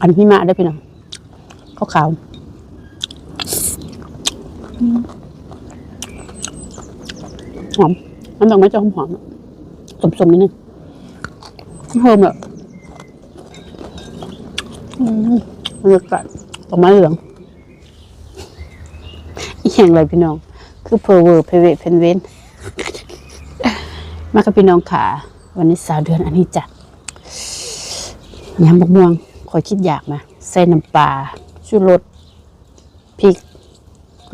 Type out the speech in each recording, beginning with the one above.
อันพี่มาได้พี่น้องขาวขาวหอมมันต้องไม่จะหอมหอมๆสมๆนิดนึงเพิ่มแบบบรรยากาศออกมาเหลืองอีกอย่างไรพี่น้อง คือเพอเวอร์เพเวเพนเวนมากับพี่น้องขาวันนี้สาวเดือนอันนี้จ้ะยำบกม่วง ขอคิดอยากมาใส่น้ำปลาชูรสพริก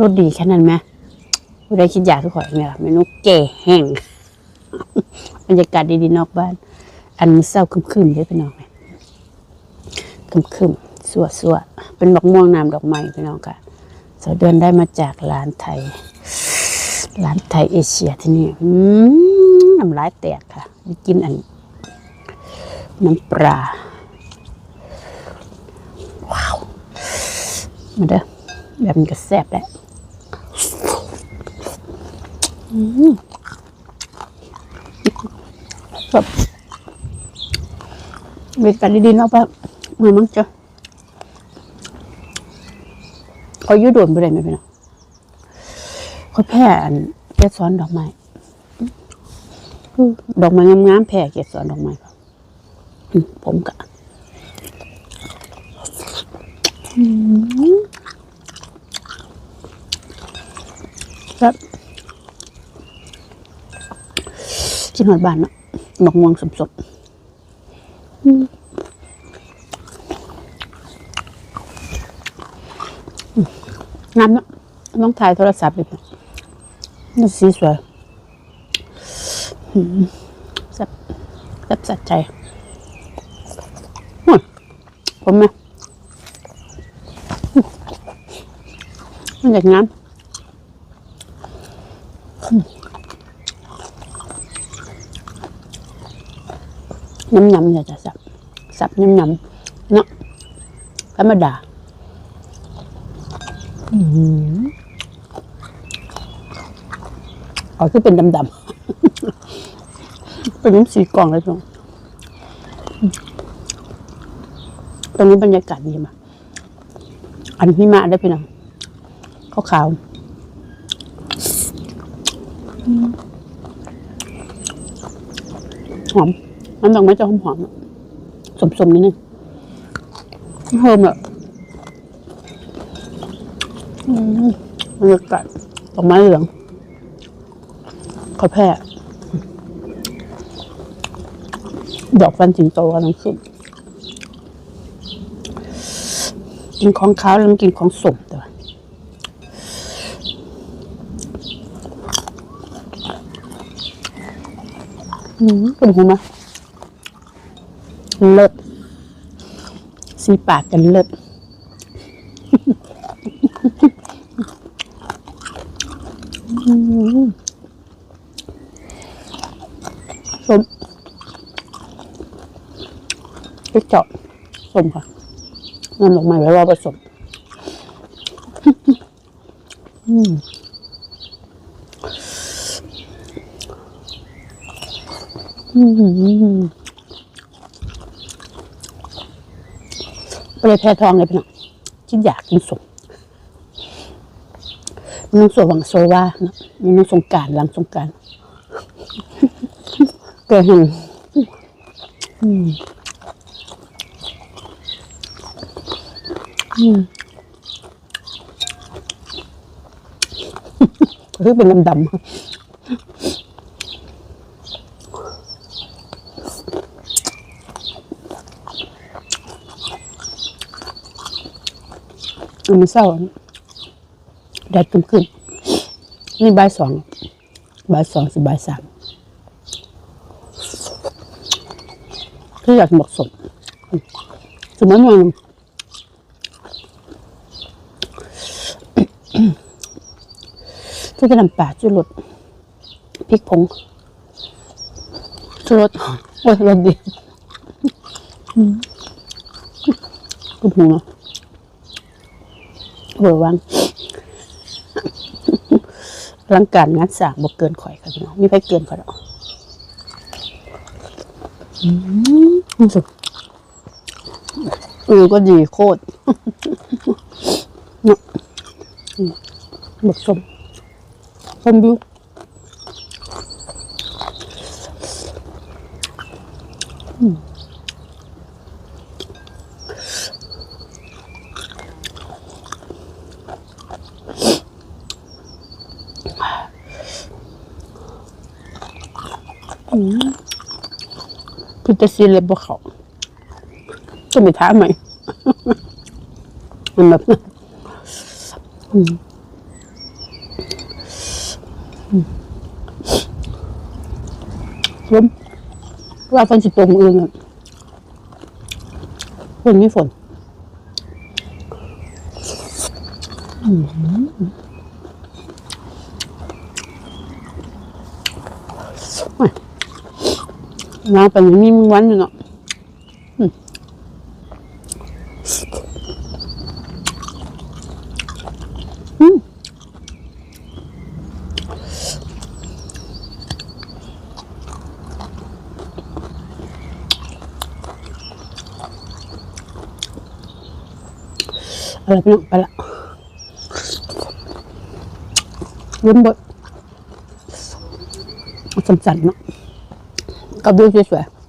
รสดีแค่นั้นไหมผู้ใดคิดอยากทุกคนไหมล่ะเมนูแก่แห้งบรรยากาศดีๆนอกบ้าน อันนี้เศร้าคึมๆเลยพี่น้องเลยคึมๆสัวๆเป็นบักม่วงน้ำดอกไม้พี่น้องค่ะสาวเดือนได้มาจากร้านไทยร้านไทยเอเชียที่นี่อืมน้ำลายแตกค่ะได้กินอันน้ำปลา ว้าว มาเด้อแบบนี้ก็แซ่บแหละแบบเวกันดีๆเนาะปะมือมั้งจ้ะเขายืดโดนไปเลยไหมพี่น้องเขาแผ่อันเกสรดอกไม้ดอกไม้งามๆแผ่เกสรดอกไม้ครับผมกะอืม ครับกินหอดบานเนาะดอกม่วงสดๆอืมอืมงามเนาะต้องถ่ายโทรศัพท์เลยพี่นี่สีสวยแซ่บแซ่บสัดใจผมไหม มันอยากงามน้ำยำอยาจะสับ สับน้ำยำเนาะธรรมดาอ๋อคือเป็นดำๆ เป็นน้ำสีกล่องเลยตรงตรงนี้บรรยากาศดีมากอันพี่มาได้พี่น้อง ขาวขาวๆอืมหอมมันดอกไม้จะหอมหอมๆสมๆนิดนึงเพิ่มแบบอืมบรรยากาศดอกไม้เหลืองเขาแพร่ดอกฟันสิงโตกำลังขึ้นกินของขาวแล้วมันกินของสมแต่ว่า อืมเป็นไงมะเลิศสีปากกันเลิศสมพริกเจาะสมค่ะนั่นออกมาไว้ว่าผสมอืมอืม ไปเลยแพ้ทองเลยพี่น้องคิดอยากกินสมมันต้องสวหวังโซว่านะมันต้องสงกรารหลังสงกรารเกิดเห็นอืมอืมคือเป็นดำๆ อันนี้เศร้าแดดขึ้นขึ้นนี่บ่ายสองบ่ายสองสิบ่ายสามคืออยากบอกสมสมมติว่าที่จะนำป่าจุรสพริกผงจุรสโอ้ยรสดีอืมกุบหูเนาะ เบอร์วังร่างการงานสร้างบ่เกินข่อยค่ะพี่น้องมีใครเกินข่อยหรอกอืมสุดออก็ดีโคตรเนาะอืมบักส้มส้มบิว พิจซีเลยบ่เขาก็ไม่ท้าไหมมันแบบอืมอืมลมว่าฝนสิตกมืออื่นอะฝนไม่ฝนอื มโอ้ยน้ำเป็นอย่างนี้มึงวันอยู่เนาะอะไรพี่น้องไปละเยิ้มบดเอาสันเนาะ กับดูสวยๆ